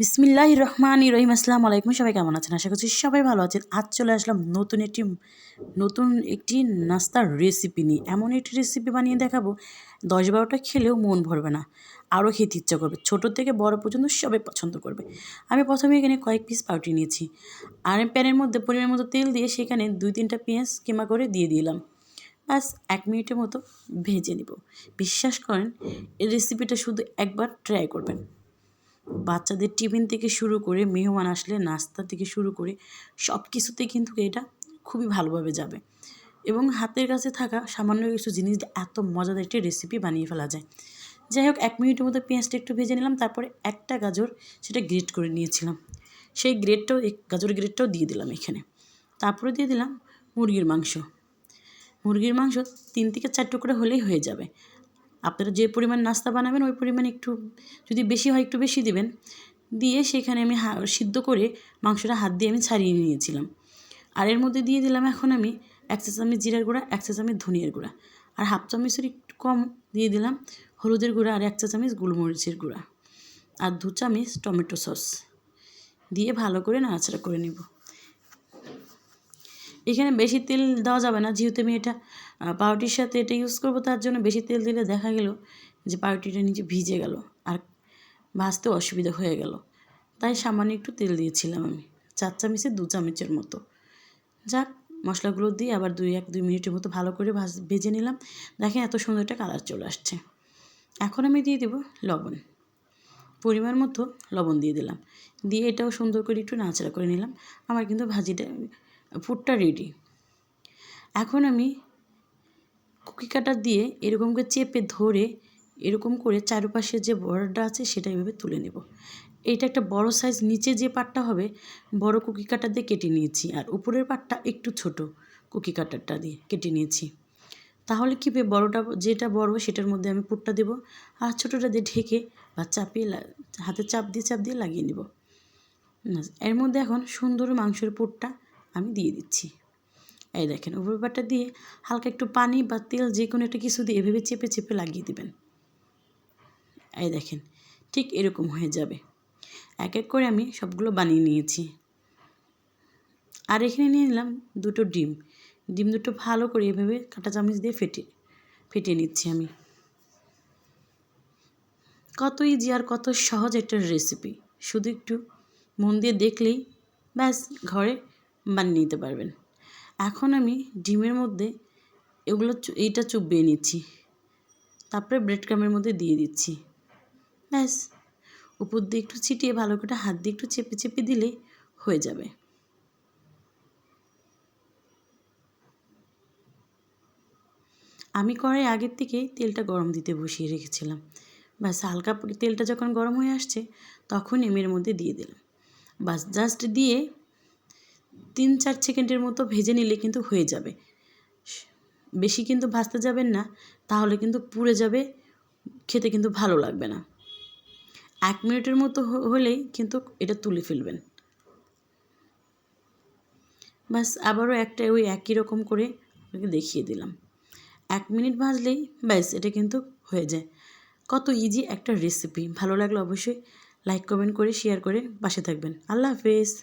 বিসমিল্লাহ রহমান রহিম, আসসালাম আলাইকুম। সবাই কেমন আছেন? আশা করছি সবাই ভালো আছেন। আজ চলে আসলাম নতুন একটি নতুন একটি নাস্তার রেসিপি নিয়ে। এমন একটি রেসিপি বানিয়ে দেখাবো। দশ বারোটা খেলেও মন ভরবে না। আরও খেতে ইচ্ছা করবে। ছোটো থেকে বড় পর্যন্ত সবাই পছন্দ করবে। আমি প্রথমে এখানে কয়েক পিস পাউটি নিয়েছি। আর প্যানের মধ্যে পরিমাণ মতো তেল দিয়ে সেখানে দুই তিনটা পেঁয়াজ কিমা করে দিয়ে দিলাম। ব্যাস, এক মিনিটের মতো ভেজে নিব। বিশ্বাস করেন, এই রেসিপিটা শুধু একবার ট্রাই করবেন। বাচ্চাদের টিফিন থেকে শুরু করে মেহমান আসলে নাস্তা থেকে শুরু করে সব কিছুতেই কিন্তু এটা খুবই ভালোভাবে যাবে। এবং হাতের কাছে থাকা সামান্য কিছু জিনিস এত মজাদার একটি রেসিপি বানিয়ে ফেলা যায়। যাই হোক, এক মিনিটের মতো পেঁয়াজটা একটু ভেজে নিলাম, তারপরে একটা গাজর সেটা গ্রেট করে নিয়েছিলাম। সেই গ্রেটটাও গাজর গ্রেটটাও দিয়ে দিলাম এখানে। তারপরে দিয়ে দিলাম মুরগির মাংস। মুরগির মাংস তিন থেকে চার টুকরো হলেই হয়ে যাবে। আপনারা যে পরিমাণ নাস্তা বানাবেন, ওই পরিমাণ একটু, যদি বেশি হয় একটু বেশি দিবেন। দিয়ে সেখানে আমি সিদ্ধ করে মাংসটা হাত দিয়ে আমি ছাড়িয়ে নিয়েছিলাম। আর এর মধ্যে দিয়ে দিলাম এখন আমি এক চা চামচ জিরার গুঁড়া, এক চা চামচ ধনিয়ার গুঁড়া। আর হাফ চামচের একটু কম দিয়ে দিলাম হলুদের গুঁড়া আর এক চা চামচ গোলমরিচের গুঁড়া। আর দু চামচ টমেটো সস। দিয়ে ভালো করে নাড়াচাড়া করে নেব। এখানে বেশি তেল দেওয়া যাবে না, যেহেতু আমি এটা পাউরুটির সাথে এটা ইউজ করব, তার জন্য বেশি তেল দিলে দেখা গেল যে পাউরুটিটা নিচে ভিজে গেল আর ভাজতে অসুবিধা হয়ে গেল। তাই সামান্য একটু তেল দিয়েছিলাম আমি, চার চামচে দু চামচের মতো। যাক, মশলাগুলো দিয়ে আবার দুই, এক, দুই মিনিটের মতো ভালো করে ভাজ, ভেজে নিলাম। দেখেন এত সুন্দর একটা কালার চলে আসছে। এখন আমি দিয়ে দেবো লবণ। পরিমাণ মতো লবণ দিয়ে দিলাম। দিয়ে এটাও সুন্দর করে একটু নাচড়া করে নিলাম। আমার কিন্তু ভাজিটা ফুটটা রেডি এখন আমি কুকি কাটার দিয়ে এরকম করে চেপে ধরে এরকম করে চারপাশে যে বর্ডারটা আছে সেটা এভাবে তুলে নেব। এইটা একটা বড় সাইজ নিচে যে পাটটা হবে, বড় কুকি কাটার দিয়ে কেটে নিয়েছি আর উপরের পাটটা একটু ছোট কুকি কাটারটা দিয়ে কেটে নিয়েছি। তাহলে কী হবে? বড়োটা, যেটা বড় সেটার মধ্যে আমি পুরটা দেবো আর ছোটোটা দিয়ে ঢেকে বা চাপিয়ে হাতে চাপ দিয়ে চাপ দিয়ে লাগিয়ে নেব। এর মধ্যে এখন সুন্দর মাংসের পুরটা আমি দিয়ে দিচ্ছি। এই দেখেন, উপর ব্যাপারটা দিয়ে হালকা একটু পানি বা তেল যে কোনো একটা কিছু দিয়ে এভাবে চেপে চেপে লাগিয়ে দেবেন। এই দেখেন, ঠিক এরকম হয়ে যাবে। এক এক করে আমি সবগুলো বানিয়ে নিয়েছি। আর এখানে নিয়ে নিলাম দুটো ডিম। ডিম দুটো ভালো করে এভাবে কাঁটা চামচ দিয়ে ফেটে ফেটে নিচ্ছি আমি। কত ইজি আর কত সহজ একটা রেসিপি শুধু একটু মন দিয়ে দেখলেই ব্যাস, ঘরে বানিয়ে নিতে পারবেন। এখন আমি ডিমের মধ্যে এগুলো এইটা চুবিয়ে নিচ্ছি। তারপরে ব্রেড ক্রামের মধ্যে দিয়ে দিচ্ছি। ব্যাস। উপর দিয়ে একটু ছিটিয়ে ভালো করে হাত দিয়ে একটু চেপে চেপে দিলে হয়ে যাবে। আমি কড়াই আগের থেকেই তেলটা গরম দিতে বসিয়ে রেখেছিলাম। ব্যাস, হালকা তেলটা যখন গরম হয়ে আসছে, তখন এমের মধ্যে দিয়ে দিলাম। বাস জাস্ট দিয়ে তিন চার সেকেন্ডের মতো ভেজে নিলে কিন্তু হয়ে যাবে। বেশি কিন্তু ভাজতে যাবেন না, তাহলে কিন্তু পুড়ে যাবে, খেতে কিন্তু ভালো লাগবে না। এক মিনিটের মতো হলেই কিন্তু এটা তুলে ফেলবেন। বাস আবারও একটা ওই একই রকম করে আপনাকে দেখিয়ে দিলাম। এক মিনিট ভাজলেই ব্যাস, এটা কিন্তু হয়ে যায়। কত ইজি একটা রেসিপি ভালো লাগলে অবশ্যই লাইক কমেন্ট করে শেয়ার করে পাশে থাকবেন। আল্লাহ হাফেজ।